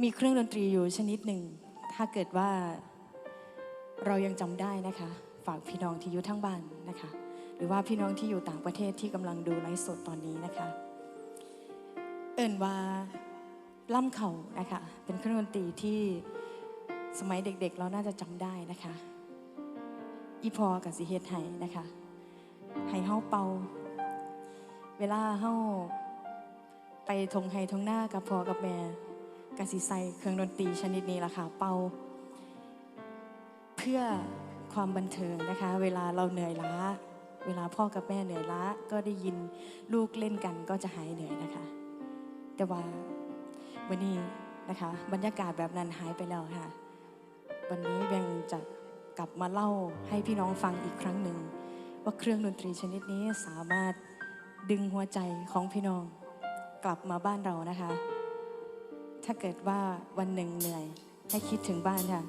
มีเครื่องดนตรีอยู่ชนิดหนึ่ง ถ้าเกิดว่าเรายังจำได้นะคะ ฝากพี่น้องที่อยู่ทั้งบ้านนะคะ หรือว่าพี่น้องที่อยู่ต่างประเทศที่กำลังดูไลฟ์สดตอนนี้นะคะ เอิ่นว่าล่ำเข่านะคะ เป็นเครื่องดนตรีที่สมัยเด็กๆ เราน่าจะจำได้นะคะ อีพอกับสิเฮ็ดไห้นะคะให้เฮาเป่า เวลาเฮาไปทงไห้ทงหน้ากับพอกับแม่ กสิใส่เครื่องดนตรีชนิดนี้ล่ะค่ะ เป่า เพื่อความบันเทิงนะคะ เวลาเราเหนื่อยล้า เวลาพ่อกับแม่เหนื่อยล้า ก็ได้ยินลูกเล่นกันก็จะหายเหนื่อยนะคะ แต่ว่าวันนี้นะคะ บรรยากาศแบบนั้นหายไปแล้วค่ะ วันนี้แบงจะกลับมาเล่าให้พี่น้องฟังอีกครั้งหนึ่ง ว่าเครื่องดนตรีชนิดนี้สามารถดึงหัวใจของพี่น้องกลับมาบ้านเรานะคะ ถ้าเกิดว่าวันหนึ่งเหนื่อย ให้คิดถึงบ้านค่ะ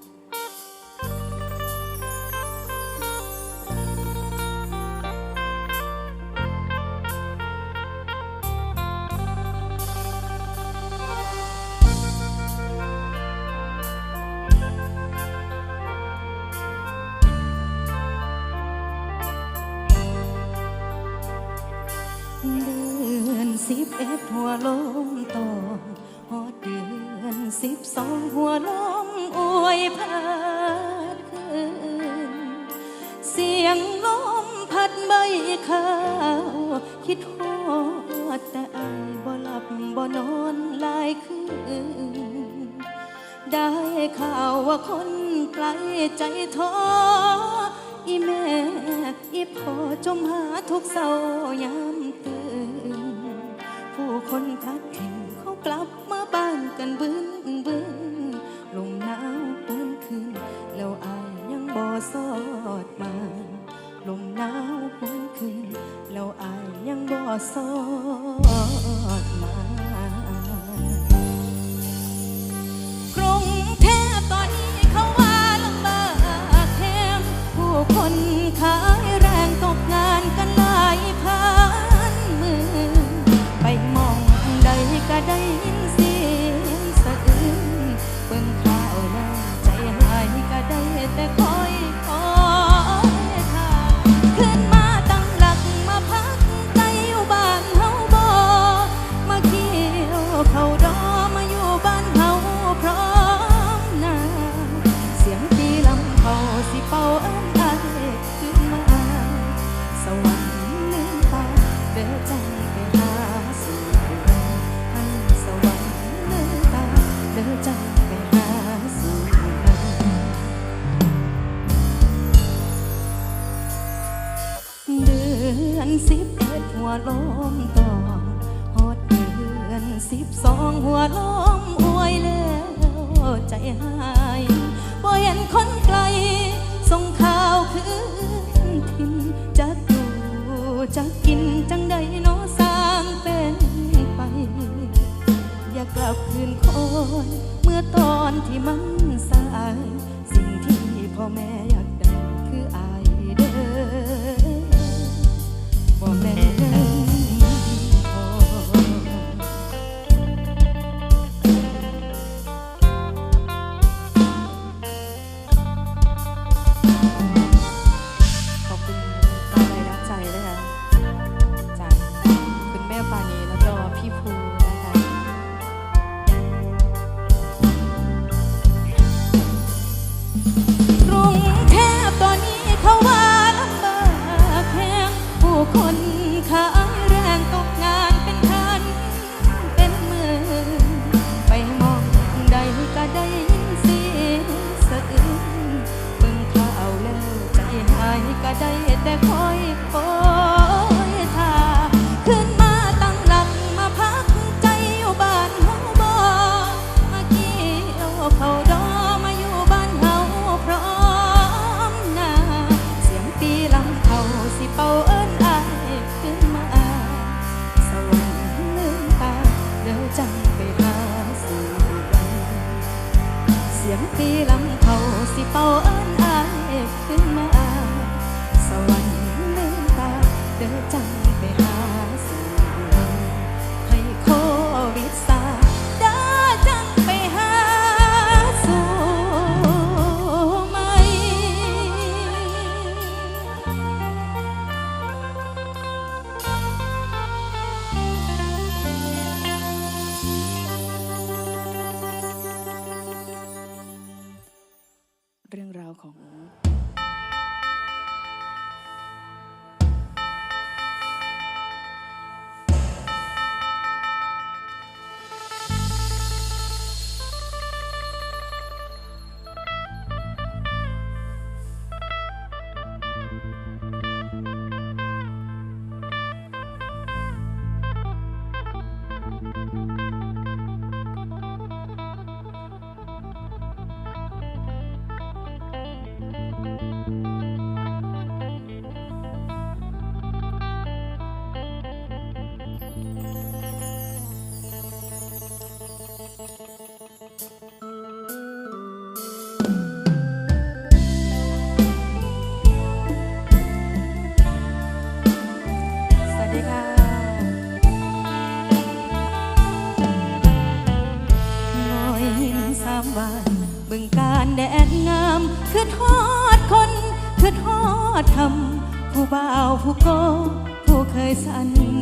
เดือนสิบเอ็ดหัวลมตองฮอดเดือน สิบสองหัวล้มอวยพาดคืนเสียงลมพัดใบข้าว คิดฮอดแต่อายบ่หลับบ่นอนหลายคืน ได้ข่าวว่าคนไกลใจท้ออีแม่ อีพ่อจมหาทุกเศร้ายามตื่น ผู้คนพัดถิ่นเขา กลับมาบ้านกันบึนบึนลมหนาวเปื้อนคืนแล้วอายยังบ่สอดมาลมหนาวเปื้อนคืนแล้วอายยังบ่สอดมากรุงเทพตอนนี้เขาว่าลำบากแถมผู้คนขา ที่มันสาย สิ่งที่พ่อแม่อยากได้คืออายเด้อบ่แม่นเงิ 거고. บ่าวผู้โกผู้เคยสัญ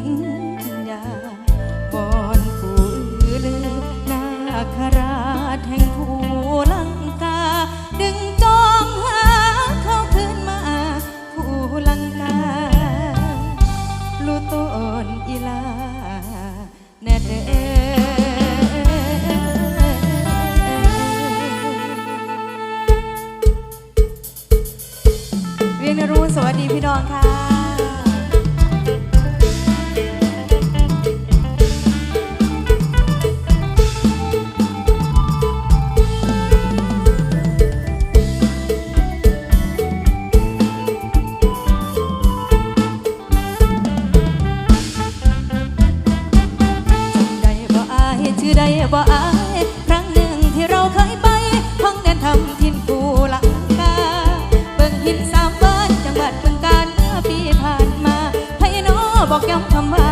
ได้บ่อายครั้งหนึ่งที่เราเคยไปห้องแดนทำทินกูหลังกาเบิ่งหินสามบ้านจังหวัดบึงกาฬเมื่อปีผ่านมาให้น้อบอกย้ำคำว่า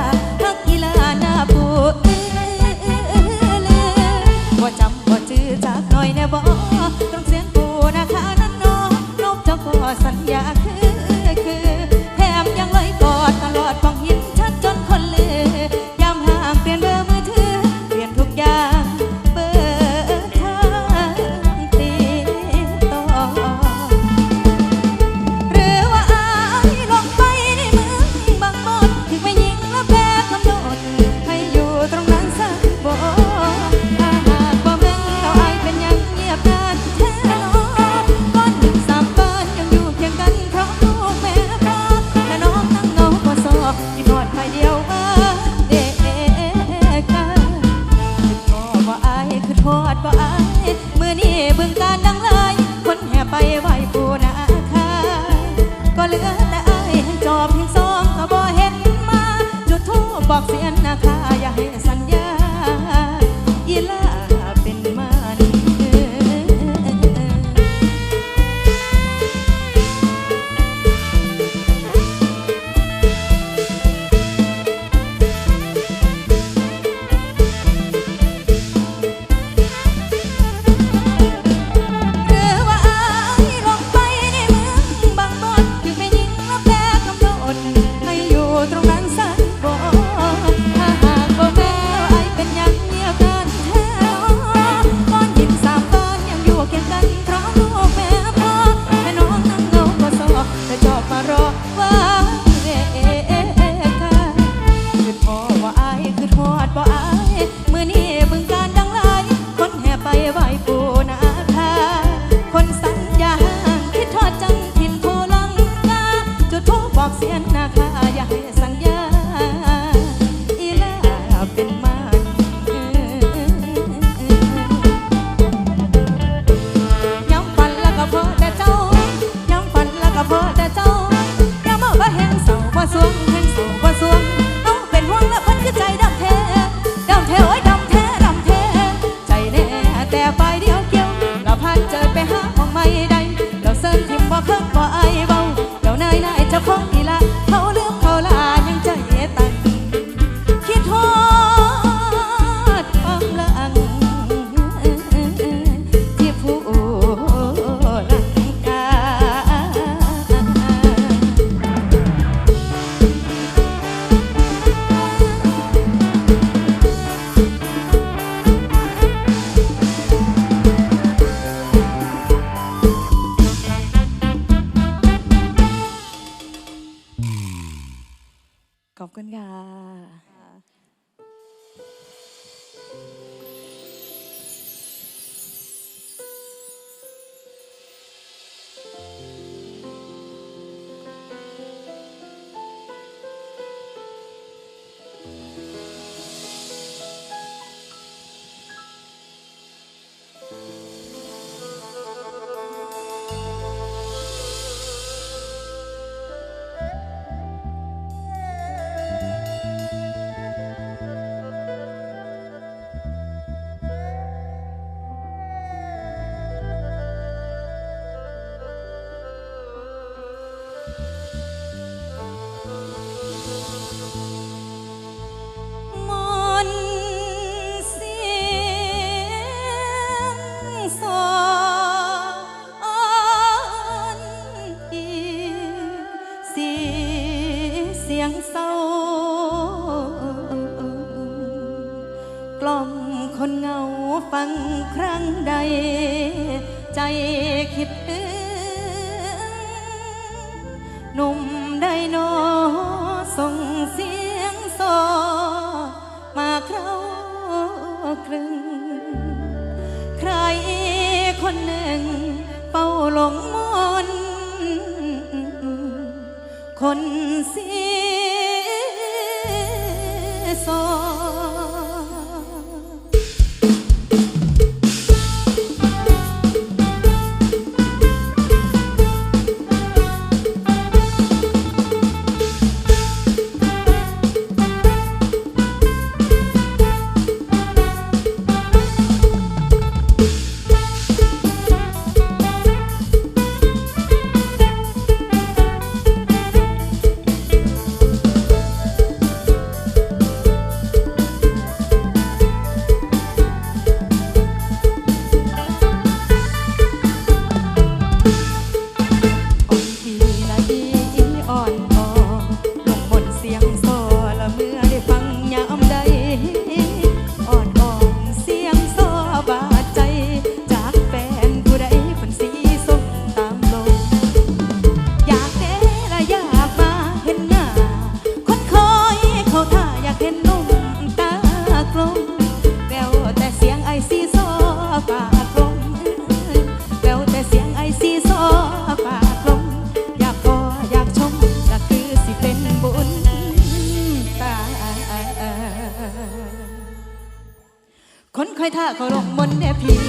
เสิร์ฟทิมบ่เพิกบ่ไอเบาเดี๋ยวนายนายจะาของ หลงมนคนเสียสอ ขอลงมนต์แด่พี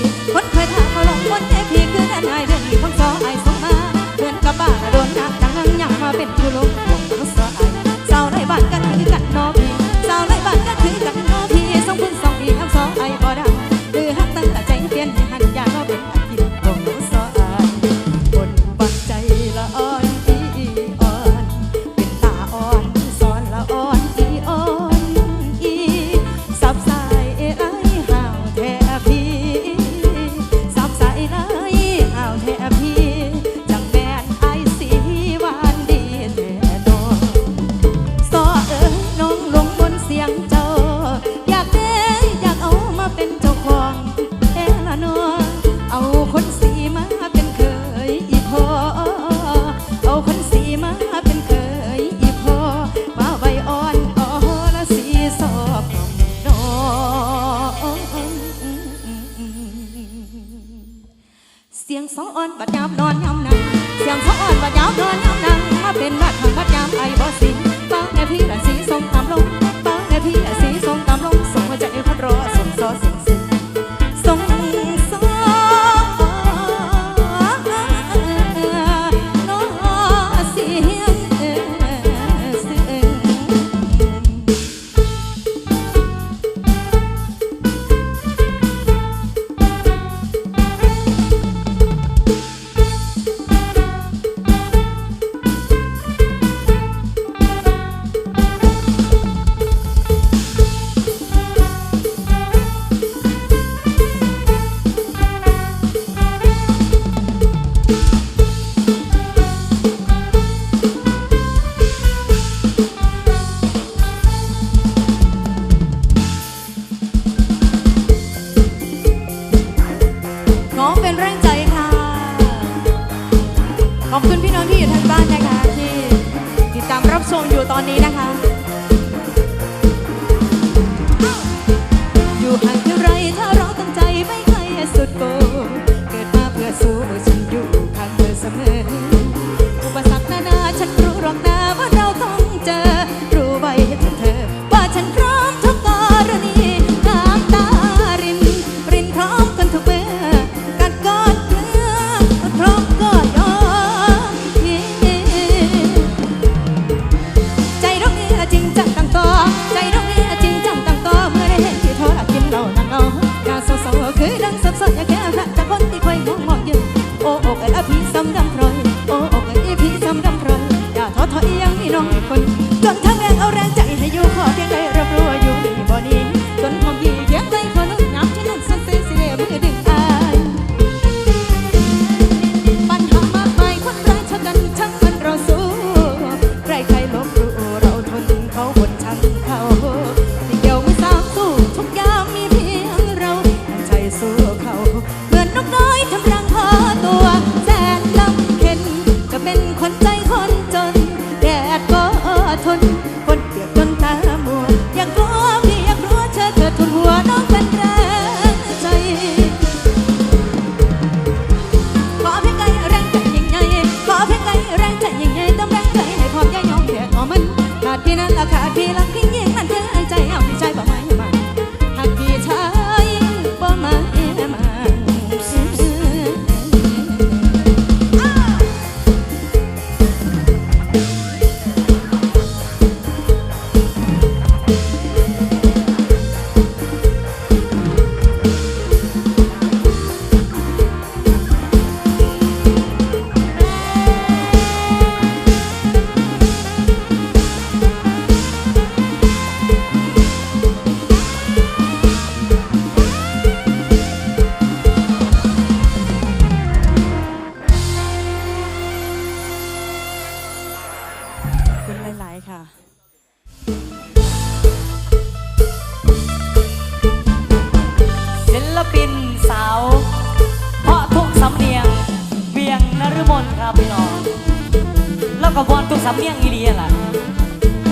ก็บวนตุกสำเนียงอีเดียล่ะ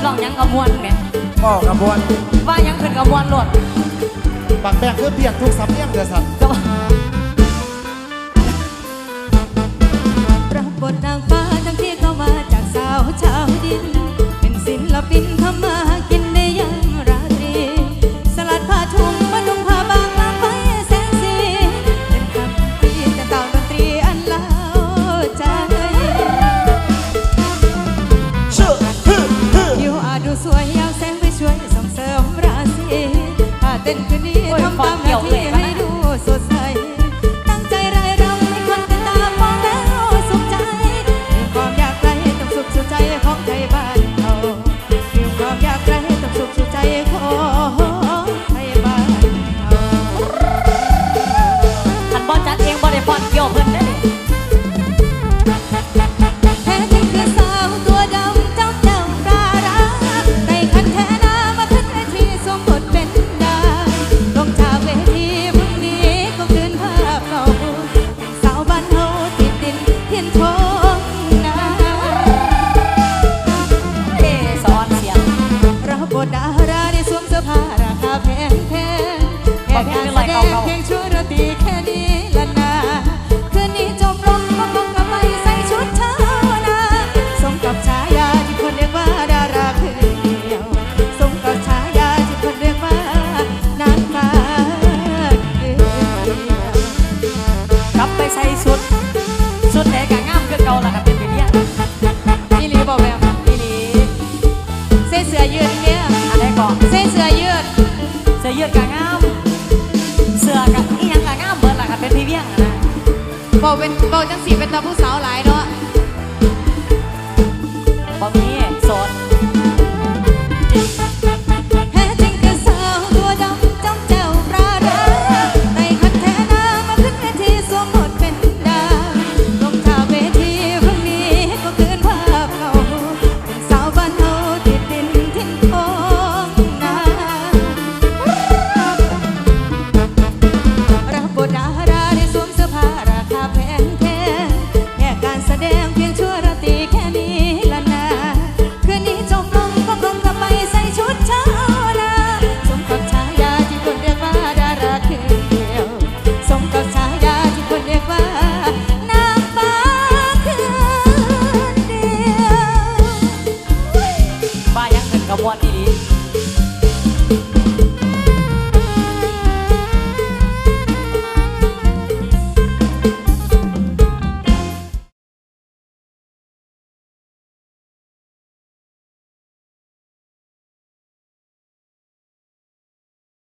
ลองยังกระมวนแหม่พ่อกระบวนว่ายังเป็นกระมวนหลดปากแป้งพื่อเพียงทุกสำเนียงเดือดสั่ว่ ส่เสื้อยืดเนี่ยอะไรก่อนใส่เสื้อยืด เสื้อยืดกางามเสื้อกะอียังกางามเบิดล่ะค่ะเป็นพี่เวียงนะบอกเป็นบอกจังสีเป็นตาผู้สาวหลายเนาะ